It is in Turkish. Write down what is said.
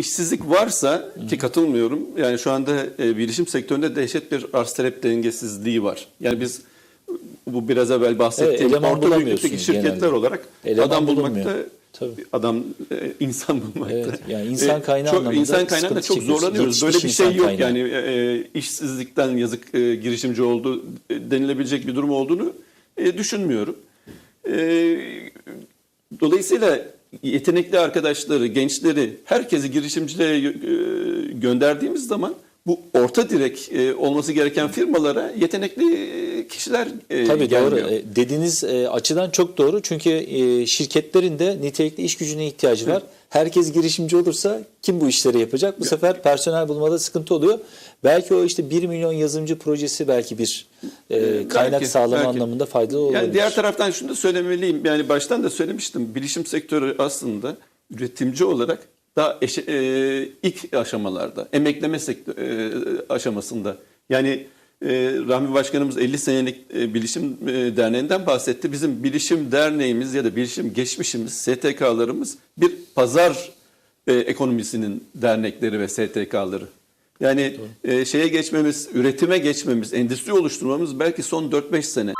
işsizlik varsa ki katılmıyorum. Yani şu anda e, bilişim sektöründe dehşet bir arz talep dengesizliği var. Yani biz bu biraz evvel bahsettiğim Evet, orta büyüklükteki şirketler genelde. olarak Eleman adam bulunmuyor. bulmakta Tabii. adam e, insan bulmakta. Evet, yani insan E, kaynağı çok, anlamında insan kaynağında çok zorlanıyoruz. Böyle bir şey yok kaynağı. yani e, işsizlikten yazık e, girişimci oldu e, denilebilecek bir durum olduğunu e, düşünmüyorum. E, dolayısıyla yetenekli arkadaşları, gençleri, herkesi girişimciliğe e, gönderdiğimiz zaman bu orta direk e, olması gereken firmalara yetenekli e, kişiler e, Tabii gelmiyor. doğru. E, Dediğiniz e, açıdan çok doğru. Çünkü e, şirketlerin de nitelikli iş gücüne ihtiyacı var. Herkes girişimci olursa kim bu işleri yapacak? Bu sefer personel bulmada sıkıntı oluyor. Belki o işte 1 milyon yazılımcı projesi belki bir e, kaynak belki, sağlama belki. anlamında faydalı olabilir. Yani diğer taraftan şunu da söylemeliyim. Yani baştan da söylemiştim. Bilişim sektörü aslında üretimci olarak daha eşe- e, ilk aşamalarda, emekleme sektör, e, aşamasında. Yani e, Rahmi Başkanımız 50 senelik e, Bilişim e, Derneği'nden bahsetti. Bizim Bilişim Derneğimiz ya da Bilişim Geçmişimiz, STK'larımız bir pazar e, ekonomisinin dernekleri ve STK'ları. Yani e, şeye geçmemiz, üretime geçmemiz, endüstri oluşturmamız belki son 4-5 sene.